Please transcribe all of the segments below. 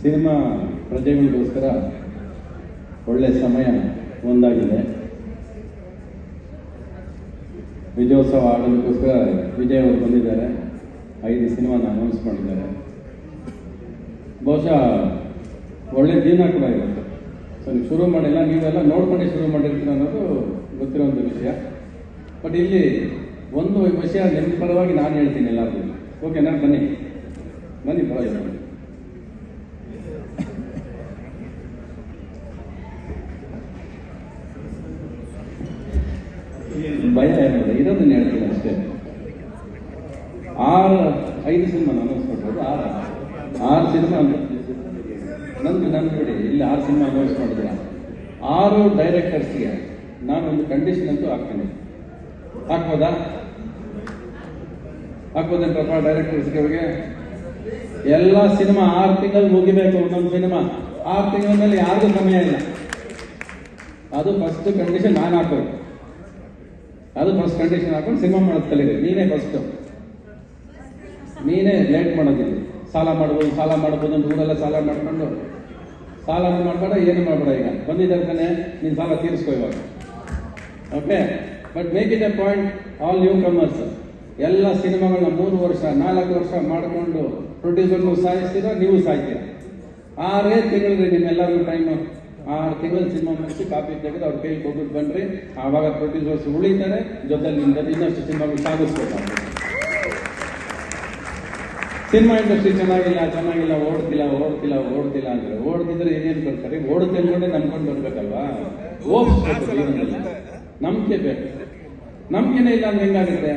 Cinema ಪ್ರಜೆಗಳಿಗೋಸ್ಕರ ಒಳ್ಳೆ ಸಮಯ ಒಂದಾಗಿದೆ. ವಿಜಯೋತ್ಸವ ಆಡೋದಕ್ಕೋಸ್ಕರ ವಿಜಯ್ ಅವರು ಬಂದಿದ್ದಾರೆ. ಐದು ಸಿನಿಮಾನ ಅನೌನ್ಸ್ ಮಾಡಿದ್ದಾರೆ. ಬಹುಶಃ ಒಳ್ಳೆ ದಿನ ಕೂಡ ಇವತ್ತು ಸೊ ನೀವು ಶುರು ಮಾಡಿಲ್ಲ ನೀವೆಲ್ಲ ನೋಡ್ಕೊಂಡೇ ಶುರು ಮಾಡಿರ್ತೀರ ಅನ್ನೋದು ಗೊತ್ತಿರೋಂಥ ವಿಷಯ. ಬಟ್ ಇಲ್ಲಿ ಒಂದು ವಿಷಯ ನಿಮ್ಮ ಪರವಾಗಿ ನಾನು ಹೇಳ್ತೀನಿ ಎಲ್ಲರಿಗೂ. ಓಕೆನಾ ಬನ್ನಿ. ಬನ್ನಿ, ಪರವಾಗಿಲ್ಲ ಬನ್ನಿ ಭಯ ಇರೋದು ಇರೋದನ್ನ ಹೇಳ್ತೀನಿ ಅಷ್ಟೇ. ಆರು, ಐದು ಸಿನಿಮಾ ನಾನು ಮಾಡ್ಬೋದು ಆರು. ಆರು ಸಿನಿಮಾ ನಂದು ನನ್ನ ಬಿಡಿ, ಇಲ್ಲಿ ಆರು ಸಿನಿಮಾ ಅನೌನ್ಸ್ ಮಾಡಿದ್ರೆ ಆರು ಡೈರೆಕ್ಟರ್ಸ್ಗೆ ನಾನೊಂದು ಕಂಡೀಷನ್ ಅಂತೂ ಹಾಕ್ತೀನಿ. ಹಾಕ್ಬೋದಾ? ಹಾಕ್ಬೋದೇನು ಪಾಪ ಡೈರೆಕ್ಟರ್ಸ್ಗೆ ಅವ್ರಿಗೆ? ಎಲ್ಲ ಸಿನಿಮಾ ಆರು ತಿಂಗಳು ಮುಗಿಬೇಕು ಒಂದೊಂದು ಸಿನಿಮಾ. ಆರು ತಿಂಗಳ ಮೇಲೆ ಯಾರಿಗೂ ಸಮಯ ಇಲ್ಲ. ಅದು ಫಸ್ಟ್ ಕಂಡೀಷನ್ ನಾನು ಹಾಕೋದು ಅದು ಫಸ್ಟ್ ಕಂಡೀಷನ್ ಹಾಕೊಂಡು ಸಿನಿಮಾ ಮಾಡೋದು ನೀನೇ ಫಸ್ಟ್ ನೀನೇ ಲೇಟ್ ಮಾಡೋದಿಲ್ಲ ಸಾಲ ಮಾಡ್ಬೋದು ಸಾಲ ಮಾಡ್ಬೋದು ಅಂತ ಊರೆಲ್ಲ ಸಾಲ ಮಾಡ್ಕೊಂಡು. ಸಾಲ ಮಾಡ್ಬೇಡ ಏನು ಮಾಡಬೇಡ ಈಗ. ಬಂದಿದ್ದಾರೆ ನೀನು ಸಾಲ ತೀರಿಸ್ಕೋ ಇವಾಗ. Okay but make it a point all newcomers ಎಲ್ಲ ಸಿನಿಮಾಗಳನ್ನ ಮೂರು ವರ್ಷ, ನಾಲ್ಕು ವರ್ಷ ಮಾಡಿಕೊಂಡು ಪ್ರೊಡ್ಯೂಸರ್ನು ಸಾಯಿಸ್ತೀರಾ, ನೀವು ಸಾಯ್ತೀರಾ? ಆರೇ ತಿಂಗಳಿಗೆ ನಿಮ್ಮೆಲ್ಲರಿಗೂ ಟೈಮ್ ಆರು ತಿಂಗಳ ಸಿನಿಮಾ ಮುಗಿಸಿ ಕಾಪಿ ತೆಗೆದು ಅವ್ರ ಕೈಗೆ ಹೋಗ್ಬಿಟ್ಟು ಬನ್ರಿ. ಆವಾಗ ಪ್ರೊಡ್ಯೂಸರ್ಸ್ ಉಳಿತಾರೆ. ಜೊತೆಲಿ ಇನ್ನಷ್ಟು ಸಿನಿಮಾ ಸಾಗಿಸ್ಬೇಕಾಗ್ತದೆ ಸಿನಿಮಾ ಇಂಡಸ್ಟ್ರಿ ಚೆನ್ನಾಗಿಲ್ಲ ಚೆನ್ನಾಗಿಲ್ಲ, ಓಡ್ತಿಲ್ಲ ಓಡ್ತಿಲ್ಲ ಓಡ್ತಿಲ್ಲ ಅಂದ್ರೆ ಓಡ್ತಿದ್ರೆ ಏನೇನು ಬರ್ತಾರೆ ಓಡುತ್ತೆ ಅಂದ್ಕೊಂಡೆ ನಂಬ್ಕೊಂಡು ಬರ್ಬೇಕಲ್ವಾ? ಜೀವನದಲ್ಲಿ. ನಂಬಿಕೆ ಬೇಕು. ನಂಬಿಕೆನೇ ಇಲ್ಲ ಅಂದ್ರೆ ಹೆಂಗಾಗುತ್ತೆ?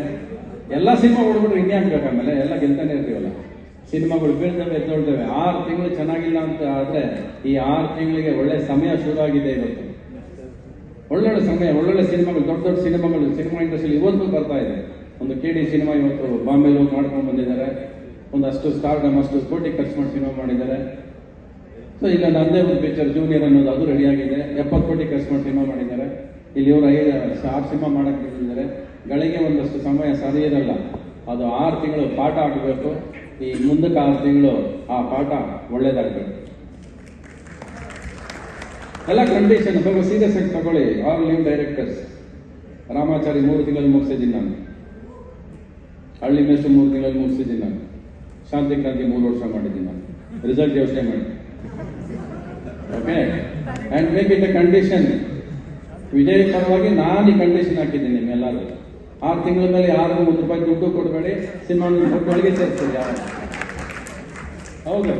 ಎಲ್ಲ ಸಿನಿಮಾ ಓಡ್ಬಿಟ್ರೆ ಹಿಂಗೆ ಆಗ್ಬೇಕು ಆಮೇಲೆ? ಎಲ್ಲ ಗೆಲ್ತಾನೆ ಇರ್ತೀವಲ್ಲ. ಸಿನಿಮಾಗಳು ಬೀಳ್ತವೆ ಎದ್ದೊಳ್ತವೆ ಆರು ತಿಂಗಳು ಚೆನ್ನಾಗಿಲ್ಲ ಅಂತ ಆದರೆ ಈ ಆರು ತಿಂಗಳಿಗೆ ಒಳ್ಳೆ ಸಮಯ ಶುರುವಾಗಿದೆ ಇವತ್ತು. ಒಳ್ಳೊಳ್ಳೆ ಸಮಯ, ಒಳ್ಳೊಳ್ಳೆ ಸಿನಿಮಾಗಳು, ದೊಡ್ಡ ದೊಡ್ಡ ಸಿನಿಮಾಗಳು, ಸಿನಿಮಾ ಇಂಡಸ್ಟ್ರಿಯಲ್ಲಿ ಇವತ್ತು ಬರ್ತಾ ಇದೆ. ಒಂದು ಕೆ ಡಿ ಸಿನಿಮಾ ಇವತ್ತು ಬಾಂಬೆಲಿ ಹೋಗಿ ಮಾಡ್ಕೊಂಡು ಬಂದಿದ್ದಾರೆ. ಒಂದಷ್ಟು ಸ್ಟಾರ್ಡಮ್ ಅಷ್ಟು ಕೋಟಿ ಖರ್ಚು ಮಾಡಿ ಸಿನಿಮಾ ಮಾಡಿದ್ದಾರೆ. ಸೊ ಇಲ್ಲ, ನಂದೇ ಒಂದು ಪಿಕ್ಚರ್ ಜೂನಿಯರ್ ಅನ್ನೋದು ಅದು ರೆಡಿ ಆಗಿದೆ. ಎಪ್ಪತ್ತು ಕೋಟಿ ಖರ್ಚು ಮಾಡಿ ಸಿನಿಮಾ ಮಾಡಿದ್ದಾರೆ. ಇಲ್ಲಿ ಇವರು ಐದು, ಆರು ಸಿನಿಮಾ ಮಾಡಕ್ಕೆ ಗಳಿಗೆ ಒಂದಷ್ಟು ಸಮಯ ಸರಿ ಇರಲ್ಲ. ಅದು ಆರು ತಿಂಗಳು ಪಾಠ ಆಗಬೇಕು ಈ ಮುಂದಕ್ಕೆ ಆರು ತಿಂಗಳು ಆ ಪಾಠ ಒಳ್ಳೇದಾಗಬೇಕು. ಎಲ್ಲ ಕಂಡೀಷನ್ ಸ್ವಲ್ಪ ಸೀರಿಯಸ್ ಆಗಿ ತಗೊಳ್ಳಿ. ಆಲ್ ನ್ಯೂ ಡೈರೆಕ್ಟರ್ಸ್ ರಾಮಾಚಾರಿ ಮೂರು ತಿಂಗಳಲ್ಲಿ ಮುಗಿಸಿದ್ದೀನಿ ನಾನು ಹಳ್ಳಿ ಮೇಷ್ಟು ಮೂರು ತಿಂಗಳಲ್ಲಿ ಮುಗಿಸಿದ್ದೀನಿ ನಾನು ಶಾಂತಿ ಕ್ರಾಂತಿ ಮೂರು ವರ್ಷ ಮಾಡಿದ್ದೀನಿ ನಾನು ರಿಸಲ್ಟ್ ಯೋಚನೆ ಮಾಡಿ. Okay and make it a condition Vijay ಪರವಾಗಿ ನಾನು ಈ ಕಂಡೀಷನ್ ಹಾಕಿದ್ದೀನಿ ನಿಮ್ಮೆಲ್ಲರೂ ಆರು ತಿಂಗಳ ಮೇಲೆ ಯಾರು ಒಂದು ರೂಪಾಯಿ ದುಡ್ಡು ಕೊಡಬೇಡಿ ಸಿನಿಮಾ ಒಳಗೆ ಸೇರಿಸ್ತೀರಿ ಯಾರು ಹೌದು.